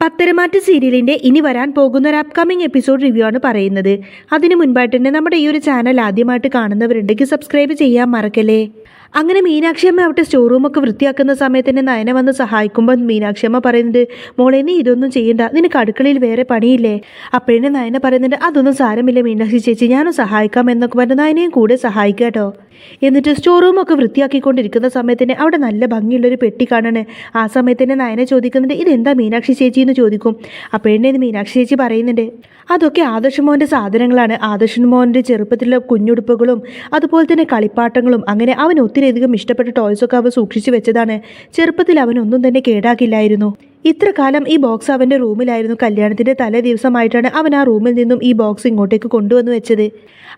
പത്തരമാറ്റ് സീരിയലിന്റെ ഇനി വരാൻ പോകുന്ന ഒരു അപ്കമിംഗ് എപ്പിസോഡ് റിവ്യൂ ആണ് പറയുന്നത്. അതിനു മുൻപായിട്ട് തന്നെ നമ്മുടെ ഈ ഒരു ചാനൽ ആദ്യമായിട്ട് കാണുന്നവരുണ്ടെങ്കിൽ സബ്സ്ക്രൈബ് ചെയ്യാൻ മറക്കല്ലേ? അങ്ങനെ മീനാക്ഷിയമ്മ അവിടെ സ്റ്റോർ റൂമൊക്കെ വൃത്തിയാക്കുന്ന സമയത്ത് തന്നെ നയന വന്ന് സഹായിക്കുമ്പോൾ മീനാക്ഷിയമ്മ പറയുന്നുണ്ട് മോളെ നീ ഇതൊന്നും ചെയ്യണ്ട. നിനക്ക് അടുക്കളയിൽ വേറെ പണിയില്ലേ? അപ്പോഴേ നയന പറയുന്നുണ്ട് അതൊന്നും സാരമില്ല മീനാക്ഷി ചേച്ചി. ഞാനും സഹായിക്കാം എന്നൊക്കെ പറഞ്ഞ് നയനയും കൂടെ സഹായിക്കാം കേട്ടോ എന്നിട്ട് സ്റ്റോർ റൂമൊക്കെ വൃത്തിയാക്കിക്കൊണ്ടിരിക്കുന്ന സമയത്ത് തന്നെ അവിടെ നല്ല ഭംഗിയുള്ളൊരു പെട്ടി കാണാണ്. ആ സമയത്ത് തന്നെ നയനെ ചോദിക്കുന്നുണ്ട് ഇതെന്താ മീനാക്ഷി ചേച്ചി? എന്ന് ചോദിക്കും. അപ്പോഴേ ഇത് മീനാക്ഷി ചേച്ചി പറയുന്നുണ്ട്. അതൊക്കെ ആദർശ് മോന്റെ സാധനങ്ങളാണ്. ആദർശൻ മോന്റെ ചെറുപ്പത്തിലുള്ള കുഞ്ഞുടുപ്പുകളും അതുപോലെ തന്നെ കളിപ്പാട്ടങ്ങളും അങ്ങനെ അവൻ ഒത്തിരിയധികം ഇഷ്ടപ്പെട്ട ടോയ്സൊക്കെ അവൻ സൂക്ഷിച്ചു വെച്ചതാണ്. ചെറുപ്പത്തിൽ അവൻ ഒന്നും തന്നെ കേടാക്കില്ലായിരുന്നു. ഇത്ര കാലം ഈ ബോക്സ് അവന്റെ റൂമിലായിരുന്നു കല്യാണത്തിന്റെ തലേ ദിവസമായിട്ടാണ് അവൻ ആ റൂമിൽ നിന്നും ഈ ബോക്സ് ഇങ്ങോട്ടേക്ക് കൊണ്ടുവന്ന് വെച്ചത്.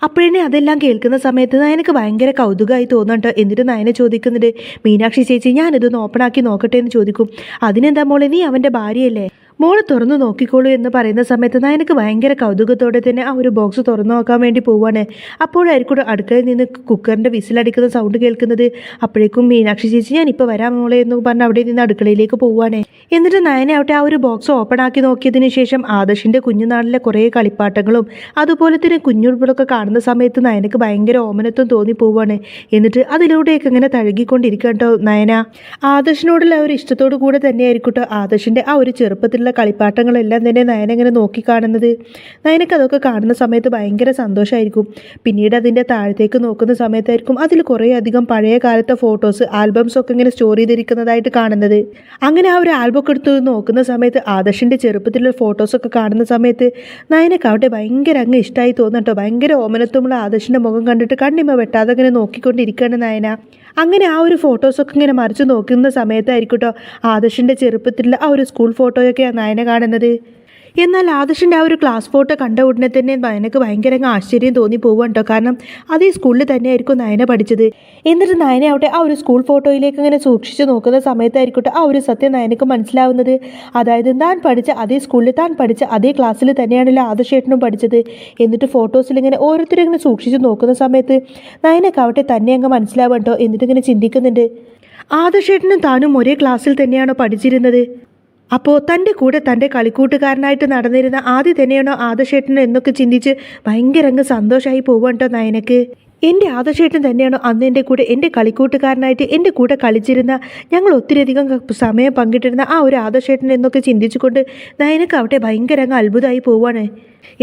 അപ്പോഴേ അതെല്ലാം കേൾക്കുന്ന സമയത്ത് നയനക്ക് ഭയങ്കര കൗതുകമായി തോന്നുന്നുണ്ട്. എന്നിട്ട് നയനെ ചോദിക്കുന്നുണ്ട് മീനാക്ഷി ചേച്ചി ഞാനിതൊന്ന് ഓപ്പൺ ആക്കി നോക്കട്ടെ എന്ന് ചോദിക്കും. അതിനെന്താ മോളെ നീ അവന്റെ ഭാര്യയല്ലേ? മോൾ തുറന്നു നോക്കിക്കോളൂ എന്ന് പറയുന്ന സമയത്ത് നയനക്ക് ഭയങ്കര കൗതുകത്തോടെ തന്നെ ആ ഒരു ബോക്സ് തുറന്നു നോക്കാൻ വേണ്ടി പോവാണ്. അപ്പോഴായിരിക്കും അടുക്കളയിൽ നിന്ന് കുക്കറിന്റെ വിസിലടിക്കുന്ന സൗണ്ട് കേൾക്കുന്നത്. അപ്പോഴേക്കും മീനാക്ഷി ചേച്ചി ഞാൻ ഇപ്പോൾ വരാം മോളെ എന്ന് പറഞ്ഞ് അവിടെ നിന്ന് അടുക്കളയിലേക്ക് പോവാണ്. എന്നിട്ട് നയനെ അവിടെ ആ ഒരു ബോക്സ് ഓപ്പൺ ആക്കി നോക്കിയതിന് ശേഷം ആദർശിന്റെ കുഞ്ഞുനാളിലെ കുറേ കളിപ്പാട്ടങ്ങളും അതുപോലെ തന്നെ കുഞ്ഞുടുപ്പുകളൊക്കെ കാണുന്ന സമയത്ത് നയനക്ക് ഭയങ്കര ഓമനത്വം തോന്നി പോവാണ്. എന്നിട്ട് അതിലൂടെയൊക്കെ ഇങ്ങനെ തഴുകിക്കൊണ്ടിരിക്കുക കേട്ടോ നയന. ആദർശിനോടുള്ള ഒരു ഇഷ്ടത്തോടു കൂടെ തന്നെയായിരിക്കും കേട്ടോ ആദർശിന്റെ ആ ഒരു ചെറുപ്പത്തിലുള്ള കളിപ്പാട്ടങ്ങളെല്ലാം തന്നെ നയന ഇങ്ങനെ നോക്കി കാണുന്നത് നയനക്ക് അതൊക്കെ കാണുന്ന സമയത്ത് ഭയങ്കര സന്തോഷമായിരിക്കും പിന്നീട് അതിന്റെ താഴത്തേക്ക് നോക്കുന്ന സമയത്തായിരിക്കും അതിൽ കുറേ അധികം പഴയ കാലത്തെ ഫോട്ടോസ് ആൽബംസ് ഒക്കെ ഇങ്ങനെ സ്റ്റോർ ചെയ്തിരിക്കുന്നതായിട്ട് കാണുന്നത്. അങ്ങനെ ആ ഒരു ആൽബം എടുത്ത് നോക്കുന്ന സമയത്ത് ആദർശിന്റെ ചെറുപ്പത്തിലുള്ള ഫോട്ടോസൊക്കെ കാണുന്ന സമയത്ത് നയനക്ക് അവിടെ ഭയങ്കര അങ്ങ് ഇഷ്ടമായി തോന്നട്ടോ ഭയങ്കര ഓമനത്വമുള്ള ആദർശിന്റെ മുഖം കണ്ടിട്ട് കണ്ണിമ വെട്ടാതെ അങ്ങനെ നോക്കിക്കൊണ്ടിരിക്കുകയാണ് നയന. അങ്ങനെ ആ ഒരു ഫോട്ടോസൊക്കെ ഇങ്ങനെ മറിച്ച് നോക്കുന്ന സമയത്തായിരിക്കും കേട്ടോ ആദർശിന്റെ ചെറുപ്പത്തിലുള്ള ആ ഒരു സ്കൂൾ ഫോട്ടോയൊക്കെയാണ് നയന കാണുന്നത്. എന്നാൽ ആദർശിന്റെ ആ ഒരു ക്ലാസ് ഫോട്ടോ കണ്ട ഉടനെ തന്നെ നയനക്ക് ഭയങ്കര ആശ്ചര്യം തോന്നി പോവാണ് കേട്ടോ കാരണം അതേ സ്കൂളിൽ തന്നെയായിരിക്കും നയന പഠിച്ചത്. എന്നിട്ട് നയന ആവട്ടെ ആ ഒരു സ്കൂൾ ഫോട്ടോയിലേക്ക് ഇങ്ങനെ സൂക്ഷിച്ചു നോക്കുന്ന സമയത്തായിരിക്കട്ടെ ആ ഒരു സത്യം നയനക്ക് മനസ്സിലാവുന്നത്. അതായത് താൻ പഠിച്ച അതേ സ്കൂളിൽ താൻ പഠിച്ച അതേ ക്ലാസ്സിൽ തന്നെയാണല്ലോ ആദർശേട്ടനും പഠിച്ചത്. എന്നിട്ട് ഫോട്ടോസിൽ ഇങ്ങനെ ഓരോരുത്തരും ഇങ്ങനെ സൂക്ഷിച്ചു നോക്കുന്ന സമയത്ത് നയനക്ക് ആവട്ടെ തന്നെ അങ്ങ് മനസ്സിലാവും കേട്ടോ എന്നിട്ട് ഇങ്ങനെ ചിന്തിക്കുന്നുണ്ട്. ആദർശേട്ടനും താനും ഒരേ ക്ലാസ്സിൽ തന്നെയാണോ പഠിച്ചിരുന്നത്? അപ്പോൾ തന്റെ കൂടെ തന്റെ കളിക്കൂട്ടുകാരനായിട്ട് നടന്നിരുന്ന ആദ്യ തന്നെയാണോ ആദശേട്ടനോ എന്നൊക്കെ ചിന്തിച്ച് ഭയങ്കര അങ്ങ് സന്തോഷമായി പോവാണ്ടോ നയനക്ക്. എന്റെ ആദർശേട്ടൻ തന്നെയാണോ അന്ന് എന്റെ കൂടെ എന്റെ കളിക്കൂട്ടുകാരനായിട്ട് എന്റെ കൂടെ കളിച്ചിരുന്ന ഞങ്ങൾ ഒത്തിരിയധികം സമയം പങ്കിട്ടിരുന്ന ആ ഒരു ആദർശേട്ടൻ എന്നൊക്കെ ചിന്തിച്ചുകൊണ്ട് നയനക്ക് അവിടെ ഭയങ്കര അങ്ങ് അത്ഭുതമായി പോവാണ്.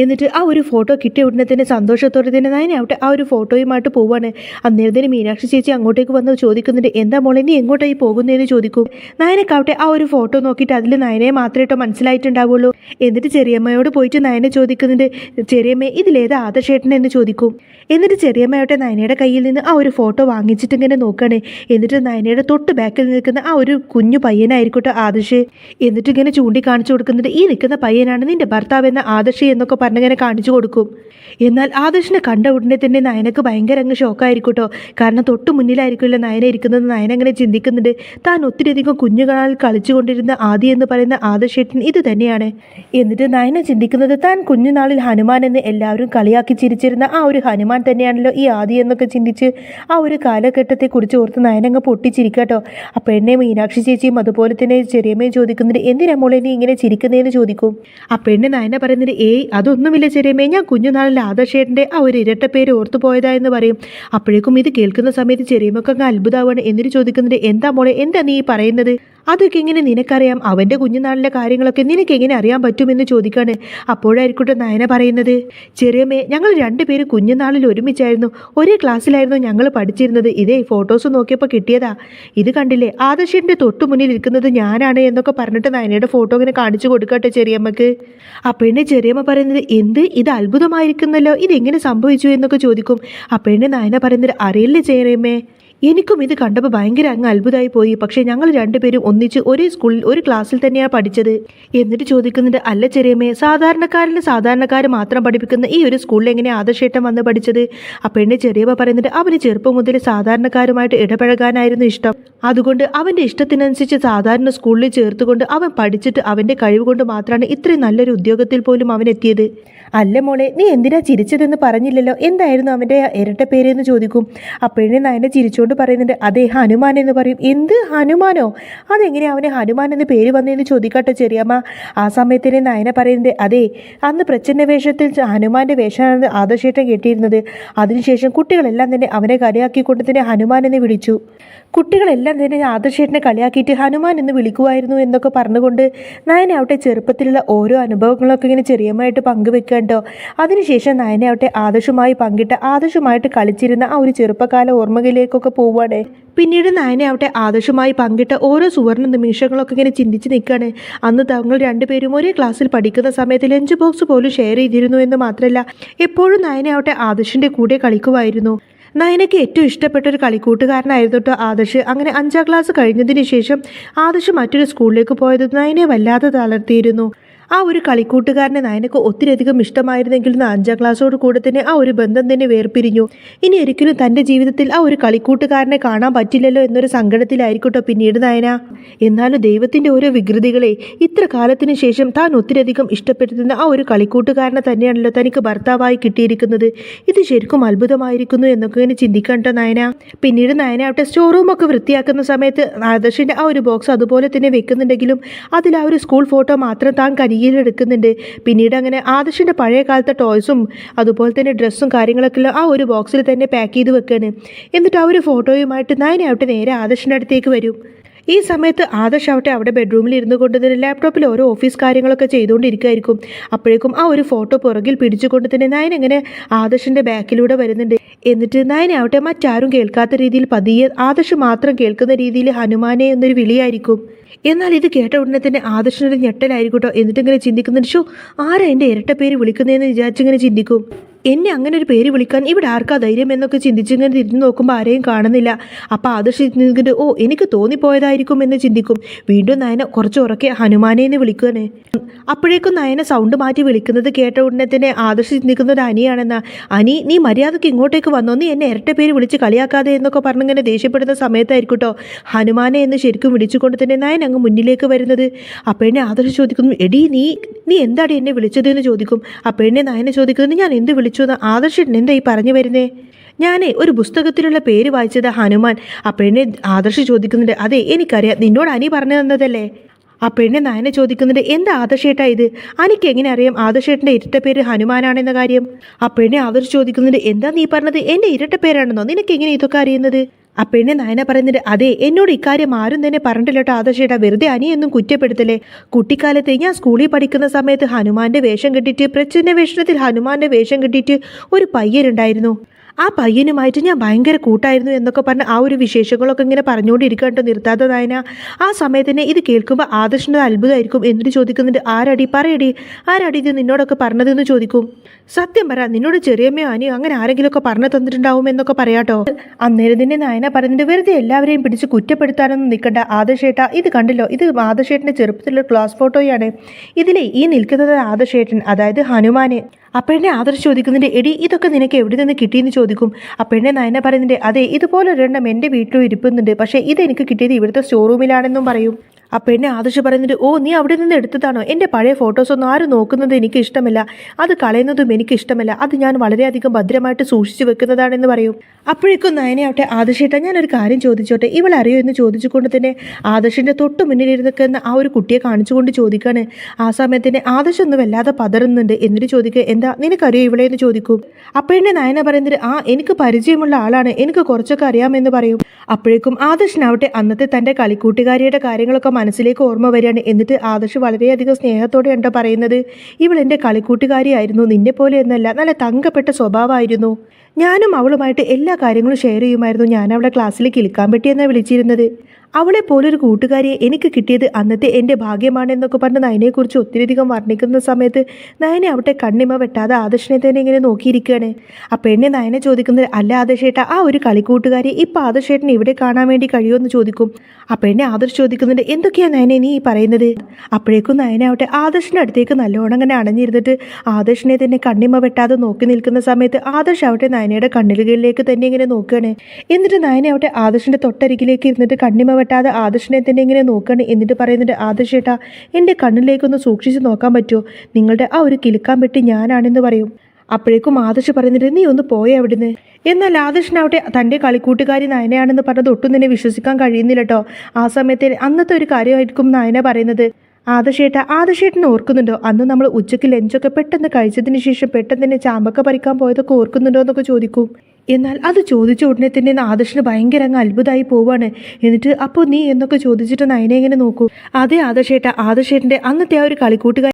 എന്നിട്ട് ആ ഒരു ഫോട്ടോ കിട്ടിയ ഉടനെ തന്നെ സന്തോഷത്തോടെ തന്നെ നയനെ ആവട്ടെ ആ ഒരു ഫോട്ടോയുമായിട്ട് പോവാണ്. അന്നേരത്തിന് മീനാക്ഷി ചേച്ചി അങ്ങോട്ടേക്ക് വന്ന് ചോദിക്കുന്നുണ്ട് എന്താ മോളെ നീ എങ്ങോട്ടായി പോകുന്നതെന്ന് ചോദിക്കും. നയനക്കാവട്ടെ ആ ഒരു ഫോട്ടോ നോക്കിയിട്ട് അതിൽ നയനെ മാത്രമേ കേട്ടോ മനസ്സിലായിട്ടുണ്ടാവുള്ളൂ. എന്നിട്ട് ചെറിയമ്മയോട് പോയിട്ട് നയനെ ചോദിക്കുന്നുണ്ട് ചെറിയമ്മ ഇതിലേത് ആദർശേട്ടൻ? എന്ന് ചോദിക്കും. എന്നിട്ട് ചെറിയമ്മയോട്ടെ നയനയുടെ കയ്യിൽ നിന്ന് ആ ഒരു ഫോട്ടോ വാങ്ങിച്ചിട്ട് ഇങ്ങനെ നോക്കുകയാണ് എന്നിട്ട് നയനയുടെ തൊട്ട് ബാക്കിൽ നിൽക്കുന്ന ആ ഒരു കുഞ്ഞു പയ്യനായിരിക്കട്ടെ ആദർശ്. എന്നിട്ട് ഇങ്ങനെ ചൂണ്ടിക്കാണിച്ചു കൊടുക്കുന്നുണ്ട് ഈ നിൽക്കുന്ന പയ്യനാണ് നിന്റെ ഭർത്താവ് എന്ന ആദർശ് പറഞ്ഞിങ്ങനെ കാണിച്ചു കൊടുക്കും. എന്നാൽ ആദർശിനെ കണ്ട ഉടനെ തന്നെ നയനക്ക് ഭയങ്കര അങ്ങ് ഷോക്കായിരിക്കട്ടോ കാരണം തൊട്ട് മുന്നിലായിരിക്കുമല്ലോ നയന ഇരിക്കുന്നത്. നയന അങ്ങനെ ചിന്തിക്കുന്നുണ്ട്. താൻ ഒത്തിരിയധികം കുഞ്ഞുകാലിൽ കളിച്ചുകൊണ്ടിരുന്ന ആദി എന്ന് പറയുന്ന ആദർശേട്ടൻ ഇത് തന്നെയാണ്. എന്നിട്ട് നയന ചിന്തിക്കുന്നത് താൻ കുഞ്ഞുനാളിൽ ഹനുമാൻ എന്ന് എല്ലാവരും കളിയാക്കി ചിരിച്ചിരുന്ന ആ ഒരു ഹനുമാൻ തന്നെയാണല്ലോ ഈ ആദി എന്നൊക്കെ ചിന്തിച്ച് ആ ഒരു കാലഘട്ടത്തെക്കുറിച്ച് ഓർത്ത് നയനങ്ങ് പൊട്ടിച്ചിരിക്കട്ടോ ആ എന്നെ മീനാക്ഷി ചേച്ചിയും അതുപോലെ തന്നെ ചെറിയമ്മയും ചോദിക്കുന്നുണ്ട് എന്തിനാ മോളെ നീ ഇങ്ങനെ ചിരിക്കുന്നതെന്ന് ചോദിക്കും? ആ എന്നെ നയന പറയുന്നത് ഏയ് അതൊന്നുമില്ല ചെറിയമ്മേ. ഞാൻ കുഞ്ഞുനാളിൽ ആദർശേട്ടന്റെ ആ ഒരു ഇരട്ട പേര് ഓർത്തു പോയതാ എന്ന് പറയും. അപ്പോഴേക്കും ഇത് കേൾക്കുന്ന സമയത്ത് ചെറിയമ്മക്കങ്ങ് അത്ഭുതമാണ് എന്നിട്ട് ചോദിക്കുന്നുണ്ട് എന്താ മോളെ? എന്താ നീ പറയുന്നത്? അതൊക്കെ എങ്ങനെ നിനക്കറിയാം? അവന്റെ കുഞ്ഞുനാളിലെ കാര്യങ്ങളൊക്കെ നിനക്ക് എങ്ങനെ അറിയാൻ പറ്റുമെന്ന് ചോദിക്കാണ്. അപ്പോഴായിരിക്കട്ടെ നയന പറയുന്നത്. ചെറിയമ്മേ ഞങ്ങൾ രണ്ടുപേരും കുഞ്ഞുനാളിൽ ഒരുമിച്ചായിരുന്നു. ഒരേ ക്ലാസ്സിലായിരുന്നു ഞങ്ങൾ പഠിച്ചിരുന്നത്. ഇതേ ഫോട്ടോസ് നോക്കിയപ്പോൾ കിട്ടിയതാ. ഇത് കണ്ടില്ലേ ആദർശിന്റെ തൊട്ടു മുന്നിൽ ഇരിക്കുന്നത് ഞാനാണ് എന്നൊക്കെ പറഞ്ഞിട്ട് നയനയുടെ ഫോട്ടോ ഇങ്ങനെ കാണിച്ചു കൊടുക്കട്ടെ ചെറിയമ്മക്ക്. അപ്പോഴെ ചെറിയമ്മ പറയുന്നത് എന്ത്? ഇത് അത്ഭുതമായിരിക്കുന്നല്ലോ. ഇതെങ്ങനെ സംഭവിച്ചു? എന്നൊക്കെ ചോദിക്കും. അപ്പോഴെ നയന പറയുന്നത് അറിയില്ലേ ചെറിയമ്മേ. എനിക്കും ഇത് കണ്ടപ്പോൾ ഭയങ്കര അങ്ങ് അത്ഭുതമായി പോയി. പക്ഷേ ഞങ്ങൾ രണ്ടുപേരും ഒന്നിച്ച് ഒരേ സ്കൂളിൽ ഒരു ക്ലാസ്സിൽ തന്നെയാണ് പഠിച്ചത്. എന്നിട്ട് ചോദിക്കുന്നുണ്ട് അല്ല ചെറിയമ്മേ സാധാരണക്കാരിൽ സാധാരണക്കാർ മാത്രം പഠിപ്പിക്കുന്ന ഈ ഒരു സ്കൂളിൽ എങ്ങനെ ആദർശേട്ടം വന്ന് പഠിച്ചത്? അപ്പോൾ എന്നെ ചെറിയമ്മ പറയുന്നുണ്ട് അവന് ചെറുപ്പം മുതൽ സാധാരണക്കാരുമായിട്ട് ഇടപഴകാനായിരുന്നു ഇഷ്ടം. അതുകൊണ്ട് അവന്റെ ഇഷ്ടത്തിനനുസരിച്ച് സാധാരണ സ്കൂളിൽ ചേർത്തുകൊണ്ട് അവൻ പഠിച്ചിട്ട് അവന്റെ കഴിവ് കൊണ്ട് മാത്രമാണ് ഇത്രയും നല്ലൊരു ഉദ്യോഗത്തിൽ പോലും അവൻ എത്തിയത് അല്ല മോളെ നീ എന്തിനാ ചിരിച്ചതെന്ന് പറഞ്ഞില്ലല്ലോ? എന്തായിരുന്നു അവന്റെ ഇരട്ട പേരെന്ന് ചോദിക്കും. അപ്പോഴേ നയന ചിരിച്ചുകൊണ്ട് പറയുന്നുണ്ട് അതേ ഹനുമാൻ എന്ന് പറയും. എന്ത് ഹനുമാനോ? അതെങ്ങനെ അവന് ഹനുമാൻ എന്ന് പേര് വന്നതെന്ന് ചോദിക്കട്ടെ ചെറിയമ്മ. ആ സമയത്തിന് നയന പറയുന്നത് അതെ അന്ന് പ്രച്ഛന്ന വേഷത്തിൽ ഹനുമാന്റെ വേഷമാണ് ആദർശേട്ടൻ കെട്ടിയിരുന്നത്. അതിനുശേഷം കുട്ടികളെല്ലാം തന്നെ അവനെ കളിയാക്കിക്കൊണ്ട് തന്നെ ഹനുമാൻ എന്ന് വിളിച്ചു. കുട്ടികളെല്ലാം തന്നെ ആദർശേട്ടനെ കളിയാക്കിയിട്ട് ഹനുമാൻ എന്ന് വിളിക്കുമായിരുന്നു എന്നൊക്കെ പറഞ്ഞുകൊണ്ട് നയനാവട്ടെ ചെറുപ്പത്തിലുള്ള ഓരോ അനുഭവങ്ങളൊക്കെ ഇങ്ങനെ ചെറിയമായിട്ട് പങ്കുവെക്കണ്ടോ അതിനുശേഷം നയനയാവട്ടെ ആദർശമായി പങ്കിട്ട് ആദർശമായിട്ട് കളിച്ചിരുന്ന ആ ഒരു ചെറുപ്പകാല ഓർമ്മകളിലേക്കൊക്കെ പോവുകയാണ്. പിന്നീട് നയനയാവട്ടെ ആദർശമായി പങ്കിട്ട ഓരോ സുവർണ നിമിഷങ്ങളൊക്കെ ഇങ്ങനെ ചിന്തിച്ച് നിൽക്കുകയാണ്. അന്ന് തങ്ങൾ രണ്ടുപേരും ഒരേ ക്ലാസ്സിൽ പഠിക്കുന്ന സമയത്ത് ലഞ്ച് ബോക്സ് പോലും ഷെയർ ചെയ്തിരുന്നു എന്ന് മാത്രമല്ല എപ്പോഴും നയനയാവട്ടെ ആദർശിന്റെ കൂടെ കളിക്കുമായിരുന്നു. നയനയ്ക്ക് ഏറ്റവും ഇഷ്ടപ്പെട്ട ഒരു കളിക്കൂട്ടുകാരനായിരുന്നു കേട്ടോ ആദർശ്. അങ്ങനെ അഞ്ചാം ക്ലാസ് കഴിഞ്ഞതിന് ശേഷം ആദർശ് മറ്റൊരു സ്കൂളിലേക്ക് പോയത് നയനെ വല്ലാതെ തളർത്തിയിരുന്നു. ആ ഒരു കളിക്കൂട്ടുകാരനെ നയനക്ക് ഒത്തിരിയധികം ഇഷ്ടമായിരുന്നെങ്കിലും അഞ്ചാം ക്ലാസ്സോട് കൂടെ തന്നെ ആ ഒരു ബന്ധം തന്നെ വേർപിരിഞ്ഞു. ഇനി ഒരിക്കലും തന്റെ ജീവിതത്തിൽ ആ ഒരു കളിക്കൂട്ടുകാരനെ കാണാൻ പറ്റില്ലല്ലോ എന്നൊരു സങ്കടത്തിലായിരിക്കട്ടോ പിന്നീട് നയന. എന്നാലും ദൈവത്തിന്റെ ഓരോ വികൃതികളെ ഇത്ര കാലത്തിന് ശേഷം താൻ ഒത്തിരിയധികം ഇഷ്ടപ്പെടുത്തുന്ന ആ ഒരു കളിക്കൂട്ടുകാരനെ തന്നെയാണല്ലോ തനിക്ക് ഭർത്താവായി കിട്ടിയിരിക്കുന്നത്. ഇത് ശരിക്കും അത്ഭുതമായിരിക്കുന്നു എന്നൊക്കെ ഇങ്ങനെ ചിന്തിക്കണ്ട നയന. പിന്നീട് നയന ആവട്ടെ സ്റ്റോർ റൂമൊക്കെ വൃത്തിയാക്കുന്ന സമയത്ത് ആദർശിന്റെ ആ ഒരു ബോക്സ് അതുപോലെ തന്നെ വെക്കുന്നുണ്ടെങ്കിലും അതിൽ ആ ഒരു സ്കൂൾ ഫോട്ടോ മാത്രം താൻ കരിയിലെടുക്കുന്നുണ്ട് പിന്നീട് അങ്ങനെ ആദർശിന്റെ പഴയ കാലത്തെ ടോയ്സും അതുപോലെ തന്നെ ഡ്രസ്സും കാര്യങ്ങളൊക്കെ ആ ഒരു ബോക്സിൽ തന്നെ പാക്ക് ചെയ്ത് വെക്കുകയാണ് എന്നിട്ട് ആ ഒരു ഫോട്ടോയുമായിട്ട് നയനെ ആവട്ടെ നേരെ ആദർശിന്റെ അടുത്തേക്ക് വരും. ഈ സമയത്ത് ആദർശ് ആവട്ടെ അവിടെ ബെഡ്റൂമിൽ ഇരുന്നു കൊണ്ട് തന്നെ ലാപ്ടോപ്പിൽ ഓരോ ഓഫീസ് കാര്യങ്ങളൊക്കെ ചെയ്തുകൊണ്ടിരിക്കുമായിരിക്കും അപ്പോഴേക്കും ആ ഒരു ഫോട്ടോ പുറകിൽ പിടിച്ചുകൊണ്ട് തന്നെ നയൻ എങ്ങനെ ആദർശിന്റെ ബാക്കിലൂടെ വരുന്നുണ്ട്. എന്നിട്ട് നയൻ ആവട്ടെ മറ്റാരും കേൾക്കാത്ത രീതിയിൽ പതിയെ ആദർശ് മാത്രം കേൾക്കുന്ന രീതിയിൽ ഹനുമാനെ എന്നൊരു വിളിയായിരിക്കും. എന്നാൽ ഇത് കേട്ട ഉടനെ തന്നെ ആദർശനൊരു ഞെട്ടലായിരിക്കും കേട്ടോ. എന്നിട്ടിങ്ങനെ ചിന്തിക്കുന്നുണ്ട് ഷോ ആരാ എന്റെ ഇരട്ട പേര് വിളിക്കുന്നതെന്ന് വിചാരിച്ചിങ്ങനെ ചിന്തിക്കും. എന്നെ അങ്ങനെ ഒരു പേര് വിളിക്കാൻ ഇവിടെ ആർക്കാ ധൈര്യം എന്നൊക്കെ ചിന്തിച്ചിങ്ങനെ തിരിഞ്ഞു നോക്കുമ്പോൾ ആരെയും കാണുന്നില്ല. അപ്പോൾ ആദർശ് ചിന്തിക്കുന്നുണ്ട് ഓ എനിക്ക് തോന്നിപ്പോയതായിരിക്കും എന്ന് ചിന്തിക്കും. വീണ്ടും നയന കുറച്ച് ഉറക്കെ ഹനുമാനെ എന്ന് വിളിക്കുകയാണ്. അപ്പോഴേക്കും നയന സൗണ്ട് മാറ്റി വിളിക്കുന്നത് കേട്ട ഉടനെ തന്നെ ആദർശ് ചിന്തിക്കുന്നത് അനിയാണെന്നാ. അനി നീ മര്യാദയ്ക്ക് ഇങ്ങോട്ടേക്ക് വന്നോ? നീ എന്നെ ഇരട്ട പേര് വിളിച്ച് കളിയാക്കാതെ എന്നൊക്കെ പറഞ്ഞിങ്ങനെ ദേഷ്യപ്പെടുന്ന സമയത്തായിരിക്കും ഹനുമാനെ എന്ന് ശരിക്കും വിളിച്ചുകൊണ്ട് തന്നെ നയൻ അങ്ങ് മുന്നിലേക്ക് വരുന്നത്. എന്നെ ആദർശ് ചോദിക്കുന്നു എടി നീ നീ എന്താടി എന്നെ വിളിച്ചത്? എന്ന് ചോദിക്കും. എന്നെ നയനെ ചോദിക്കുന്നത് ഞാൻ എന്ത് വിളിച്ചു? എന്ന് ആദർശൻ എന്താ ഈ പറഞ്ഞു വരുന്നേ? ഞാനേ ഒരു പുസ്തകത്തിലുള്ള പേര് വായിച്ചത് ഹനുമാൻ. പെണ്ണെ ആദർശ് ചോദിക്കുന്നുണ്ട് അതെ എനിക്കറിയാം നിന്നോട് അനി പറഞ്ഞു തന്നതല്ലേ? ആ പെണ്ണെ നായനെ ചോദിക്കുന്നുണ്ട് എന്താ ആദർശേട്ടാ ഇത്? അനിക്ക് എങ്ങനെ അറിയാം ആദർശേട്ടന്റെ ഇരട്ട പേര് ഹനുമാനാണെന്ന കാര്യം? പെണ്ണെ ആദർശ് ചോദിക്കുന്നുണ്ട് എന്താ നീ പറഞ്ഞത്? എന്റെ ഇരട്ട പേരാണെന്നോ? നിനക്ക് എങ്ങനെ ഇതൊക്കെ അറിയുന്നത്? ആ പെണ്ണ് നയന പറയുന്നുണ്ട് അതെ എന്നോട് ഇക്കാര്യം ആരും തന്നെ പറഞ്ഞിട്ടില്ല കേട്ടോ ആദർശേട്ടാ വെറുതെ അനിയൊന്നും കുറ്റപ്പെടുത്തലേ കുട്ടിക്കാലത്ത് ഞാൻ സ്കൂളിൽ പഠിക്കുന്ന സമയത്ത് ഹനുമാന്റെ വേഷം കെട്ടിട്ട് പ്രച്ഛന്ന വേഷത്തിൽ ഹനുമാന്റെ വേഷം കെട്ടിട്ട് ഒരു പയ്യനുണ്ടായിരുന്നു. ആ പയ്യനുമായിട്ട് ഞാൻ ഭയങ്കര കൂട്ടായിരുന്നു എന്നൊക്കെ പറഞ്ഞ് ആ ഒരു വിശേഷങ്ങളൊക്കെ ഇങ്ങനെ പറഞ്ഞുകൊണ്ടിരിക്കുക നിർത്താതെ നായന. ആ സമയത്ത് തന്നെ ഇത് കേൾക്കുമ്പോൾ ആദർശിന്റെ അത്ഭുതമായിരിക്കും എന്നിട്ട് ചോദിക്കുന്നുണ്ട് ആരടി? പറയടി. ആരടി ഇത് നിന്നോടൊക്കെ പറഞ്ഞതെന്ന് ചോദിക്കും? സത്യം പറ. നിന്നോട് ചെറിയമ്മയോ അനിയോ അങ്ങനെ ആരെങ്കിലുമൊക്കെ പറഞ്ഞു തന്നിട്ടുണ്ടാവും എന്നൊക്കെ പറയാട്ടോ അന്നേരം തന്നെ നായന പറഞ്ഞിട്ട് വെറുതെ എല്ലാവരെയും പിടിച്ച് കുറ്റപ്പെടുത്താനൊന്നും നിൽക്കണ്ട. ആദർശേട്ട ഇത് കണ്ടല്ലോ? ഇത് ആദർശേട്ടന്റെ ചെറുപ്പത്തിലുള്ള ക്ലാസ് ഫോട്ടോയാണ്. ഇതിലെ ഈ നിൽക്കുന്നത് ആദർശേട്ടൻ അതായത് ഹനുമാന്. അപ്പോഴെ ആദർശ് ചോദിക്കുന്നുണ്ട് എടി ഇതൊക്കെ നിനക്ക് എവിടെ നിന്ന് കിട്ടിയെന്ന് ചോദിക്കും. അപ്പോഴെ നയന പറയുന്നുണ്ട് അതെ ഇതുപോലെ ഒരെണ്ണം എന്റെ വീട്ടിലും ഇരിപ്പുന്നുണ്ട്. പക്ഷേ ഇതെനിക്ക് കിട്ടിയത് ഇവിടുത്തെ സ്റ്റോറൂമിലാണെന്നും പറയും. അപ്പോൾ പെണ്ണെ ആദർശ് പറയുന്നുണ്ട് ഓ നീ അവിടെ നിന്ന് എടുത്തതാണോ? എന്റെ പഴയ ഫോട്ടോസൊന്നും ആരും നോക്കുന്നത് എനിക്ക് ഇഷ്ടമല്ല. അത് കളയുന്നതും എനിക്ക് ഇഷ്ടമല്ല. അത് ഞാൻ വളരെയധികം ഭദ്രമായിട്ട് സൂക്ഷിച്ചു വെക്കുന്നതാണെന്ന് പറയും. അപ്പോഴേക്കും നയനയാവട്ടെ ആദർശേട്ടാ ഞാനൊരു കാര്യം ചോദിച്ചോട്ടെ. ഇവൾ അറിയോ എന്ന് ചോദിച്ചുകൊണ്ട് തന്നെ ആദർശിന്റെ തൊട്ട് മുന്നിലിരുന്നൊക്കെ ആ ഒരു കുട്ടിയെ കാണിച്ചുകൊണ്ട് ചോദിക്കാണ്. ആ സമയത്ത് തന്നെ ആദർശ് ഒന്നും വല്ലാതെ പതറുന്നുണ്ട്. എന്നിട്ട് ചോദിക്കുക എന്താ നിനക്കറിയോ ഇവളെ എന്ന് ചോദിക്കും? അപ്പോഴെന്നെ നയന പറയുന്നത് ആ എനിക്ക് പരിചയമുള്ള ആളാണ്. എനിക്ക് കുറച്ചൊക്കെ അറിയാമെന്ന് പറയും. അപ്പോഴേക്കും ആദർശനാവട്ടെ അന്നത്തെ തന്റെ കളിക്കൂട്ടുകാരിയുടെ കാര്യങ്ങളൊക്കെ മനസ്സിലേക്ക് ഓർമ്മ വരികയാണ്. എന്നിട്ട് ആദർശ് വളരെയധികം സ്നേഹത്തോടെ ഉണ്ടോ പറയുന്നത്. ഇവൾ എന്റെ കളിക്കൂട്ടുകാരിയായിരുന്നു. നിന്നെ പോലെ എന്നല്ല നല്ല തങ്കപ്പെട്ട സ്വഭാവമായിരുന്നു. ഞാനും അവളുമായിട്ട് എല്ലാ കാര്യങ്ങളും ഷെയർ ചെയ്യുമായിരുന്നു. ഞാൻ അവളെ ക്ലാസ്സിൽ കിളിക്കാൻ പറ്റിയെന്നാണ് വിളിച്ചിരുന്നത്. അവളെ പോലൊരു കൂട്ടുകാരിയെ എനിക്ക് കിട്ടിയത് അന്നത്തെ എന്റെ ഭാഗ്യമാണെന്നൊക്കെ പറഞ്ഞ് നയനെക്കുറിച്ച് ഒത്തിരിയധികം വർണിക്കുന്ന സമയത്ത് നയനെ അവിടെ കണ്ണിമ വെട്ടാതെ ആദർശനെ തന്നെ ഇങ്ങനെ നോക്കിയിരിക്കുകയാണ്. ആ പെണ്ണെ നയനെ ചോദിക്കുന്നത് അല്ല ആദർശേട്ട ആ ഒരു കളിക്കൂട്ടുകാരി ഇപ്പോൾ ആദർശേട്ടൻ ഇവിടെ കാണാൻ വേണ്ടി കഴിയുമെന്ന് ചോദിക്കും. ആ പെണ്ണെ ആദർശ് ചോദിക്കുന്നുണ്ട് എന്തൊക്കെയാണ് നയനെ നീ പറയുന്നത്? അപ്പോഴേക്കും നയനാവട്ടെ ആദർശിന്റെ അടുത്തേക്ക് നല്ലോണം അങ്ങനെ അണഞ്ഞിരുന്നിട്ട് ആദർശിനെ തന്നെ കണ്ണിമ വെട്ടാതെ നോക്കി നിൽക്കുന്ന സമയത്ത് ആദർശ് ആവട്ടെ നയനയുടെ കണ്ണിലുകളിലേക്ക് തന്നെ ഇങ്ങനെ നോക്കുകയാണ്. എന്നിട്ട് നയനെ അവിടെ ആദർശിന്റെ തൊട്ടരികിലേക്ക് ഇരുന്നിട്ട് കണ്ണിമ വെട്ടാതെ ആദർശനെ തന്നെ ഇങ്ങനെ നോക്കുകയാണ് എന്നിട്ട് പറയുന്നുണ്ട് ആദർശേട്ടാ എന്റെ കണ്ണിലേക്കൊന്ന് സൂക്ഷിച്ച് നോക്കാൻ പറ്റുമോ? നിങ്ങളുടെ ആ ഒരു കിലുക്കാൻ പെട്ടി ഞാനാണെന്ന് പറയും. അപ്പോഴേക്കും ആദർശ് പറയുന്നുണ്ട് നീ ഒന്ന് പോയ അവിടുന്ന്. എന്നാൽ ആദർശനാവട്ടെ തന്റെ കളിക്കൂട്ടുകാരി നയനയാണെന്ന് പറഞ്ഞത് ഒട്ടും തന്നെ വിശ്വസിക്കാൻ കഴിയുന്നില്ല കേട്ടോ. ആ സമയത്ത് അന്നത്തെ ഒരു കാര്യമായിരിക്കും നയന പറയുന്നത്. ആദശേട്ട ആദർശേട്ടൻ ഓർക്കുന്നുണ്ടോ? അന്ന് നമ്മൾ ഉച്ചയ്ക്ക് ലഞ്ചൊക്കെ പെട്ടെന്ന് കഴിച്ചതിന് ശേഷം പെട്ടെന്ന് തന്നെ ചാമ്പക്ക പറിക്കാൻ പോയതൊക്കെ ഓർക്കുന്നുണ്ടോ എന്നൊക്കെ ചോദിക്കും. എന്നാൽ അത് ചോദിച്ച ഉടനെ തന്നെ ആദർശന് ഭയങ്കര അങ്ങ് അത്ഭുതമായി പോവാണ്. എന്നിട്ട് അപ്പോൾ നീ? എന്നൊക്കെ ചോദിച്ചിട്ട് നയനെ എങ്ങനെ നോക്കൂ. അതേ ആദർശേട്ട. ആദർശേട്ടന്റെ അന്നത്തെ ആ ഒരു കളിക്കൂട്ടുകാരി